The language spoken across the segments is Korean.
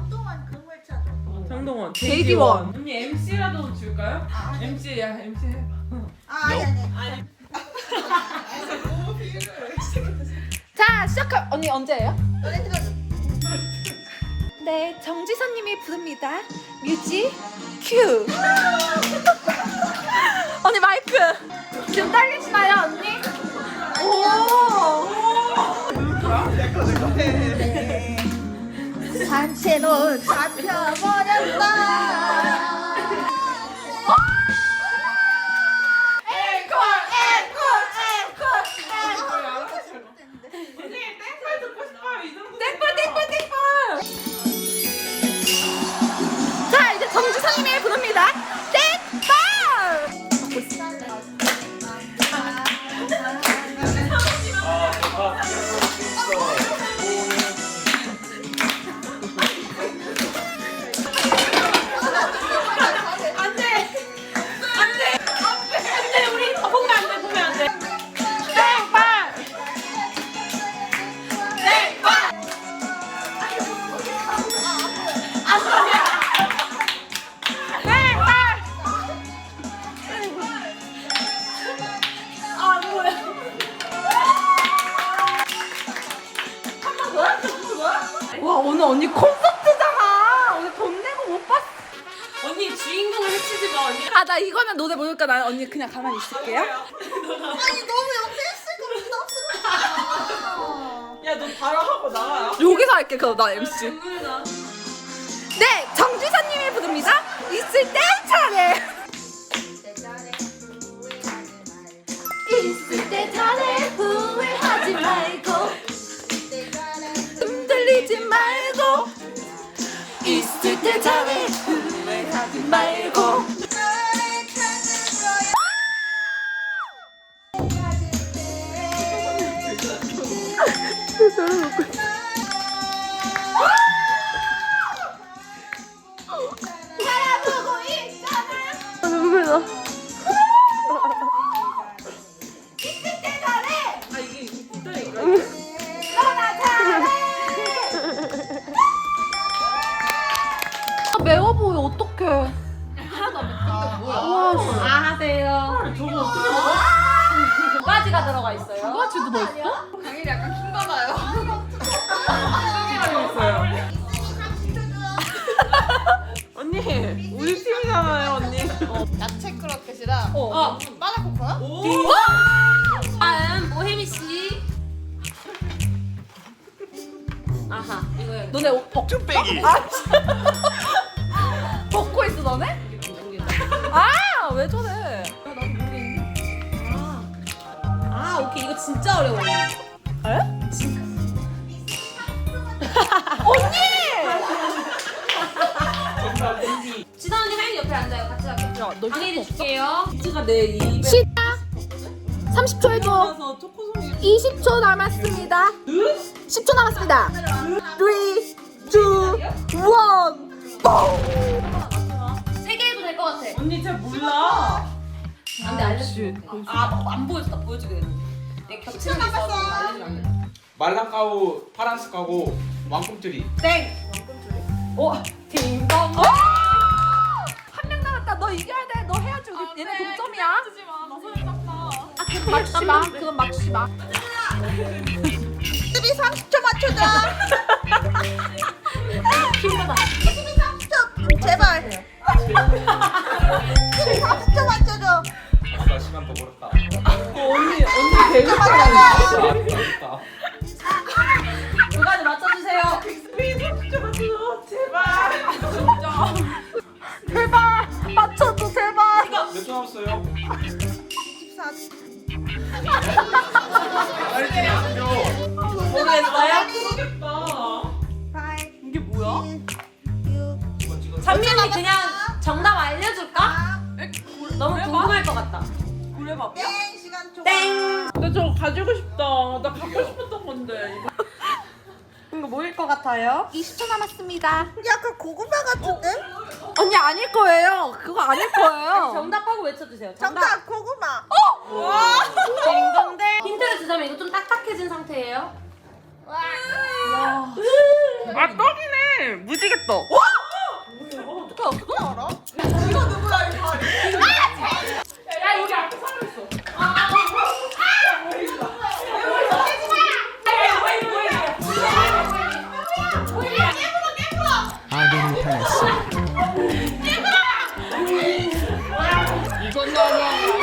정동원 그물 찾아. 장동원 JD 원. 언니 MC라도 줄까요? 아, 아니. MC야 MC 해봐 아, 아니, 아니. 자 시작할 언니 언제예요? 노래 들어줘. 네 정지선님이 부릅니다. 뮤직 큐. 언니 마이크 지금 딸리시나요 언니? 오. 산채로 잡혀버렸다. 오늘 언니 콘서트잖아. 오늘 돈 내고 못 봤어. 언니 주인공을 해치지 마 언니 아 나 이거는 노래 모르니까 나 언니 그냥 가만히 있을게요. 아니, 너무 옆에 있을 거 부담스럽다. 야 너 바로 하고 나와요 여기서 할게 그럼 나 MC. 눈물 나 네 정지선님이 부릅니다. 있을 때 차례. 있을 때 잘해 후회하지 말고 흔들리지 말고. 있을 때 잘해 후회하지 말고. 바라보고 들어가 있어요. 두 가지도 넣었어? 당일이 약간 킹가 봐요. 언니 우리 팀이잖아요 언니 야채 크로켓이랑 어. 마라코코야? 오 다음 모혜미 씨. 아하 이거요. 너네 옷 벗, 쭈빼기 아, 벗고 있어 너네? 아 왜 저래 아 진짜 어려워. 언니! 지다 언니 하인 옆에 앉아요. 같이 할게요. 야너 당일이 줄게요. 치즈가 내 입에 시다 30초 해줘 들어가서 초코송이 20초 남았습니다 10초 남았습니다 3 2 1세개 해도 될 것 같아. 언니 잘 몰라 안돼 알려줘. 아안 보여줬다 보여주게 됐는데. 내 겹치는 게 있어서 알려주면 안 돼. 말랑카우 파란색하고 왕꿈틀이 오! 딩동 한 명 남았다. 너 이겨야 돼 너 해야지. 우리 얘네 동점이야. 아 그건 맞추지 마. 그건 맞추지 마. 수비 30초 맞춰줘. 30 이게 뭐야? 6, 잠민이 그냥 정답 알려줄까? 너무 궁금할 것 같다. 그래 봐 땡. 나 저거 가지고 싶다 나 갖고 싶었던 건데 이거 이거 뭐일 것 같아요? 20초 남았습니다 약간 고구마 같은데? 언니 아닐 거예요 그거 아닐 거예요 정답하고 외쳐주세요. 정답. 정답 고구마. 딩동댕. 힌트를 주자면 이거 좀 딱딱해진 상태예요. 와. 아 떡이네 사장님 무지개떡. 야 아군이 당했어. 이건 너무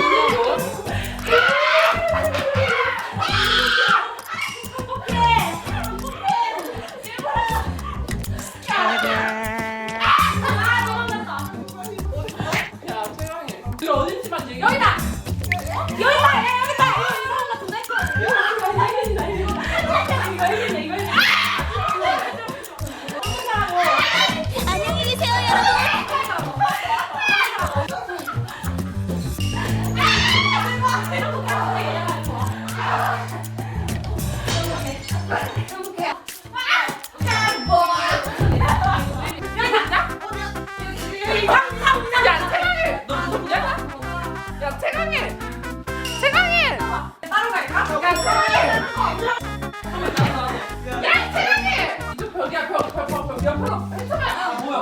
옆으로. 해줘봐. 뭐야?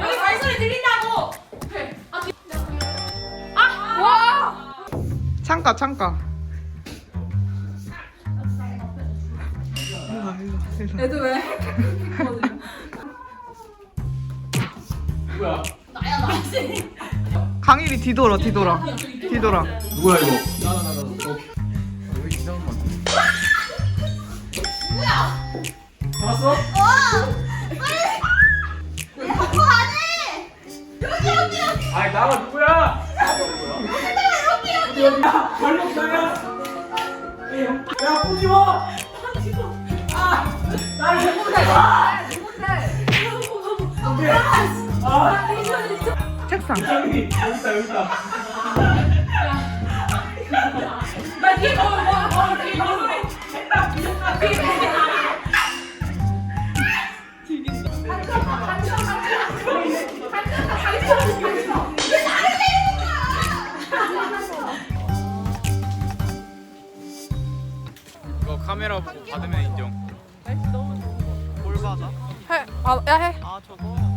여기 발소리 들린다고. 아 와. 창가 창가. 애들 왜? 누구야? 강일이 뒤돌아 뒤돌아 뒤돌아. 누구야 이거? 여기 여기 여기. 걸렸어요? 야 보지 마. 아, 해보자. 아, 책상. 여기 여기 있다 여기 있다. 나 뒤에 뭐, 카메라 보고 받으면 인정. 뭘 받아? 해, 아, 야 해. 아 저거.